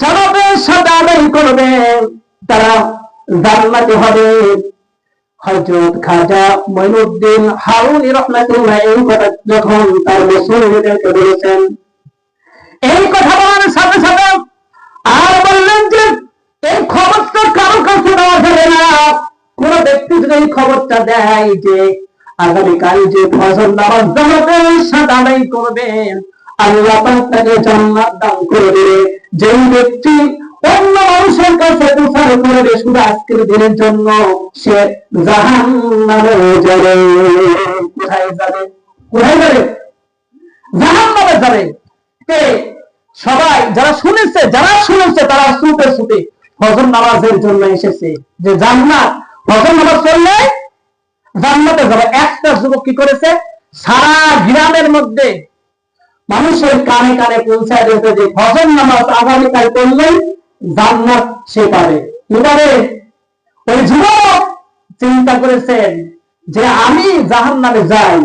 জবাবের আদায় করবে। তারা জান্নাতে হবে। হযরত খাজা মঈনুদ্দিন রহমাতুল্লাহ এই কথা যখন তার বলেছেন, এই কথা বলার সাথে সাথে আর বললেন যে, এই খবরটা কারও কাছে দেওয়া যাবে না। কোন ব্যক্তি যদি এই খবরটা দেয় যে, আগামীকাল যে ফজর নামাজ আদায় করবেন। আল্লাহ তাকে জান্নাত দান যেই ব্যক্তি অন্য মানুষের কাছে শুধু আজকের দিনের জন্য সে জাহান্নামে যাবে। কোথায় যাবে? কোথায় যাবে জাহান্নামে যাবে। কে? সবাই যারা শুনেছে যারা শুনেছে তারা ছুটে ছুটে ফজর নামাজের জন্য এসেছে যে জান্নাত ফজর নামাজ পড়লে জান্নাতে যাবে একটা যুবক কি করেছে সারা গ্রামের মধ্যে মানুষের কানে কানে পৌঁছায় দিয়েছে যে ভজন নামাজ আগামীকাল করলেই জান্নাত সে পাবে। এবারে ওই যুবক চিন্তা করেছেন যে আমি জাহান নামে যাই,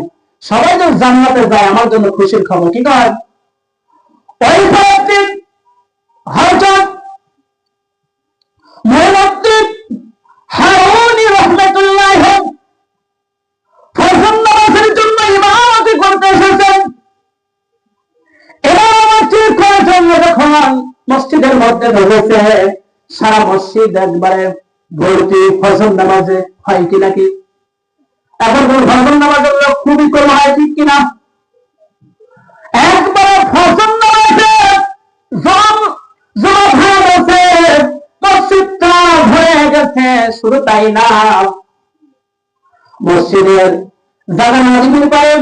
সবাই যদি জান্নাতে যায়, আমার জন্য খুশির খবর, কি কয়? ওই মসজিদের মধ্যে ঢুকেছে, সারা মসজিদ একবারে ভর্তি ফজর নামাজে হয় কি নাকি এখন ফজর নামাজের লোক খুবই কম হয়, ঠিক কিনা একবারে ফজর নামাজে জম জমা হয়ে গেছে মসজিদটা ভরে গেছে, শুধু তাই না। মসজিদের জায়গা নাজিমের পরে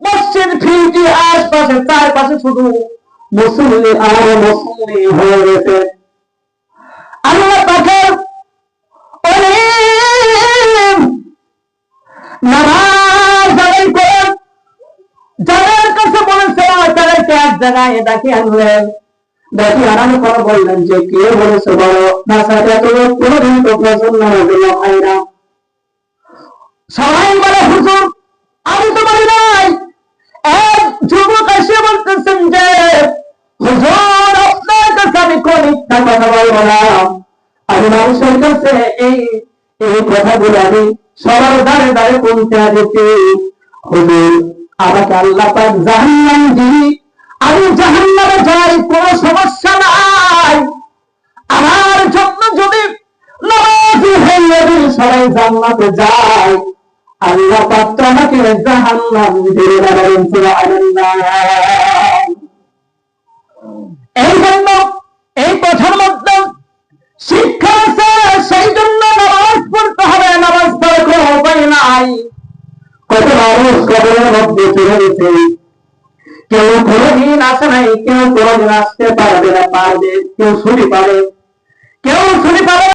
মসজিদ ফিরতি আশপাশে, চারপাশে শুধু মুসল্লি আর মুসল্লি হয়ে গেছে আল্লাহ পাকের অলিম নামাজ আদায় করে যাদের কাছে বলেছে তাদেরকে এক জায়গায় ডাকি আনলেন ডাকি আনার পর বললেন যে কে বলেছে বলো না সাথে তো কোনোদিন তো ফজর নামাজ হয় না আমি মানুষের কাছে এই এই কথাগুলো আমি সবার দ্বারে দ্বারে হুজুর, আমাকে আল্লাহ পাক জাহান্নাম আমি জাহান্নামে যাই সমস্যা নাই। আমার জন্য যদি নামাজি যদি সবাই জান্নাতে যায়, আল্লাহ পাক তো আমাকে জাহান্নাম দিয়ে চলে গেছে কেউ কোনোদিন আসে নাই কেউ কোনোদিন আসতে পারবে না, পারবে, কেউ শুনি পাবে। কেউ শুনি পাবে